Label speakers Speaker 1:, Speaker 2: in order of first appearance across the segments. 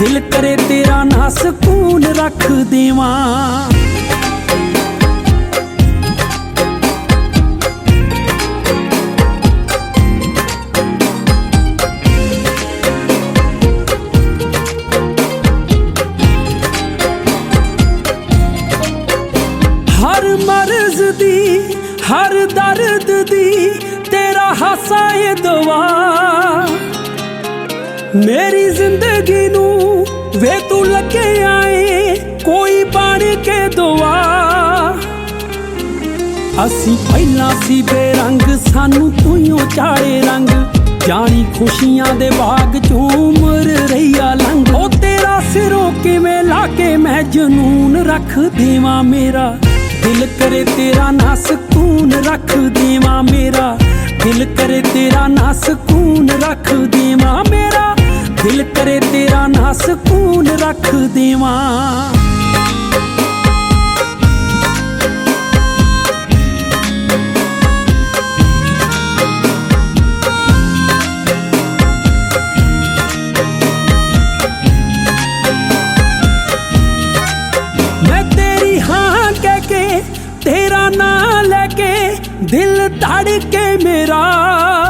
Speaker 1: ਦਿਲ ਕਰੇ ਤੇਰਾ ਨਾ ਸਕੂਨ ਰੱਖ ਦੇਵਾਂ। ਹਰ ਮਰਜ਼ ਦੀ, ਹਰ ਦਰਦ ਦੀ ਤੇਰਾ ਹਾਸਾ ਏ ਦਵਾ ਮੇਰੀ ਜ਼ਿੰਦਗੀ ਨੂੰ ਵੇ ਤੂੰ ਲੱਗਿਆ ਏ ਕੋਈ ਬਣ ਕੇ ਦੁਆ। ਅਸੀਂ ਪਹਿਲਾਂ ਸੀ ਬੇਰੰਗ ਸਾਨੂੰ ਤੂੰ ਹੀ ਚਾੜੇ ਰੰਗ। ਜਾਣੀ ਖੁਸ਼ੀਆਂ ਦੇ ਬਾਗ ਚੋਂ ਉਮਰ ਰਹੀਆ ਲੰਘ। ਉਹ ਤੇਰਾ ਸਿਰੋਂ ਕਿਵੇਂ ਲਾ ਕੇ ਮੈਂ ਜਨੂਨ ਰੱਖ ਦੇਵਾਂ ਮੇਰਾ? ਦਿਲ ਕਰੇ ਤੇਰਾ ਨਾ ਸਕੂਨ ਰੱਖ ਦੇਵਾਂ ਮੇਰਾ। ਦਿਲ ਕਰੇ ਤੇਰਾ ਨਾ ਸਕੂਨ ਰੱਖ ਦੇਵਾਂ ਮੇਰਾ। ਦਿਲ ਕਰੇ ਤੇਰਾ ਨਾ ਸਕੂਨ ਰੱਖ ਦੇਵਾਂ। ਮੈਂ ਤੇਰੀ ਹਾਂ ਕਹਿ ਕੇ, ਤੇਰਾ ਨਾਂ ਲੈ ਕੇ ਦਿਲ ਧੜ ਕੇ ਮੇਰਾ।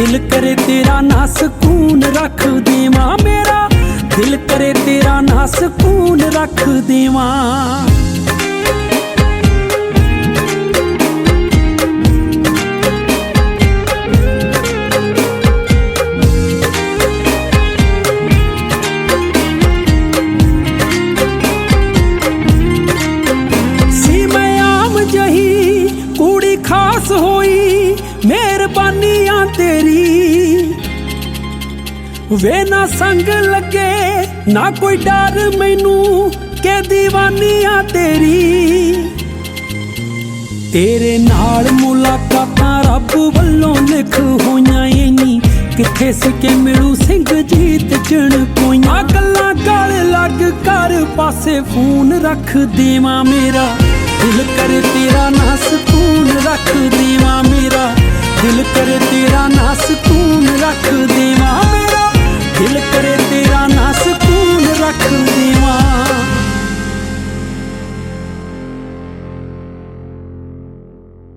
Speaker 1: ਦਿਲ ਕਰੇ ਤੇਰਾ ਨਾ ਸਕੂਨ ਰੱਖ ਦੇਵਾਂ ਮੇਰਾ। ਦਿਲ ਕਰੇ ਤੇਰਾ ਨਾ ਸਕੂਨ ਰੱਖ ਦੇਵਾਂ। ਵੇ ਨਾ ਸੰਗ ਲੱਗੇ, ਨਾ ਕੋਈ ਡਰ ਮੈਨੂੰ ਕਿ دیਵਾਨੀਆਂ ਤੇਰੀ। ਤੇਰੇ ਨਾਲ ਮੁਲਾਕਾਤਾਂ ਰੱਬ ਵੱਲੋਂ ਲਿਖ ਹੋਈਆਂ ਏ ਨੀ। ਕਿੱਥੇ ਸੀ ਮਿਲੂ ਸਿੰਘ ਜੀਤ ਜਣ ਕੋਈਆਂ। ਗੱਲਾਂ ਗਲ ਲੱਗ ਕਰ ਪਾਸੇ ਫੋਨ ਰੱਖ ਦੇਵਾਂ ਮੇਰਾ। ਦਿਲ ਕਰ ਤੇਰਾ ਨਾ ਸਕੂਨ ਰੱਖ ਦੇਵਾਂ ਮੇਰਾ। ਦਿਲ ਕਰ ਤੇਰਾ ਨਾ ਸਕੂਨ ਰੱਖ ਦੇ